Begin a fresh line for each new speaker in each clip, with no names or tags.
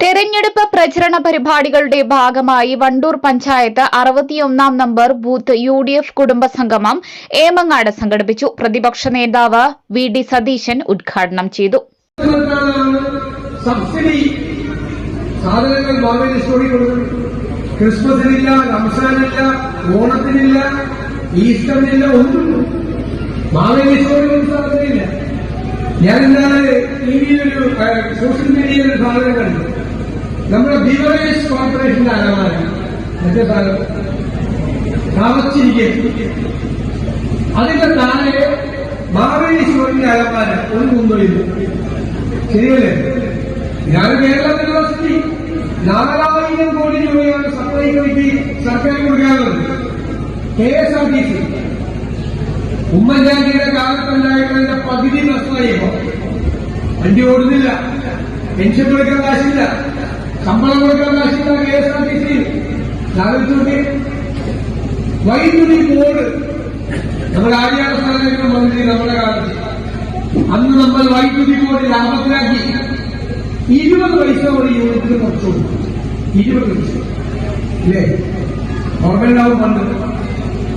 തെരഞ്ഞെടുപ്പ് പ്രചരണ പരിപാടികളുടെ ഭാഗമായി Wandoor panchayat അറുപത്തിയൊന്നാം number booth U D F കുടുംബസംഗമം Emangad സംഘടിപ്പിച്ചു. പ്രതിപക്ഷ നേതാവ് വി ഡി സതീശൻ ഉദ്ഘാടനം ചെയ്തു.
സബ്സിഡി ഞാൻ ഇന്നലെ ടി വിയിലൊരു സോഷ്യൽ മീഡിയയിൽ സാധനം കണ്ടു. നമ്മുടെ ബിവറേജ് കോർപ്പറേഷന്റെ അലമാര മറ്റേ സാധനം താമസിച്ചിരിക്കും. അതിന്റെ താഴെ സ്റ്റോറിന്റെ അലമാര ഒരു മുന്തോയില്ല ശരിയല്ലേ? ഞാൻ കേരള യൂണിവേഴ്സിറ്റി. നാലായിരം കോടി രൂപയാണ് സപ്ലൈകോയ്ക്ക് സർക്കാർ കൊടുക്കാറുള്ളത് K S R T C. ഉമ്മൻചാണ്ടിയുടെ കാലത്തുണ്ടായിരുന്നതിന്റെ പകുതി നഷ്ടമായി വണ്ടി ഓടുന്നില്ല. പെൻഷൻ കൊടുക്കാൻ കാശില്ല. ശമ്പളം കൊടുക്കാൻ കാശില്ല K S R T C. ആലോചിച്ചോട്ടെ വൈദ്യുതി ബോർഡ്. നമ്മുടെ ആര്യാട സ്ഥാനത്തിന് മന്ത്രി നമ്മുടെ കാലത്ത്. അന്ന് നമ്മൾ വൈദ്യുതി ബോർഡ് ലാഭത്തിലാക്കി ഇരുപത് പൈസ ഒരു യൂണിറ്റിന് കുറച്ചു ഇരുപത് പൈസ. ഇല്ലേ? ഓർമ്മയുണ്ടാവും പണ്ട്.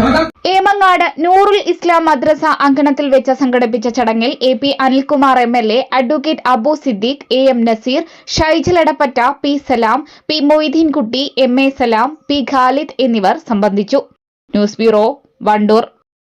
കടം
ഏമങ്ങാട് നൂറുൽ ഇസ്ലാം മദ്രസ അങ്കണത്തിൽ വെച്ച് സംഘടിപ്പിച്ച ചടങ്ങിൽ A P Anilkumar M L A advocate Abu Siddique A M Naseer Shaijal Edappatta P Salam P Moideenkutty M A Salam P Khalid എന്നിവർ സംബന്ധിച്ചു. News bureau Wandoor.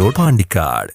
Road Pandikkad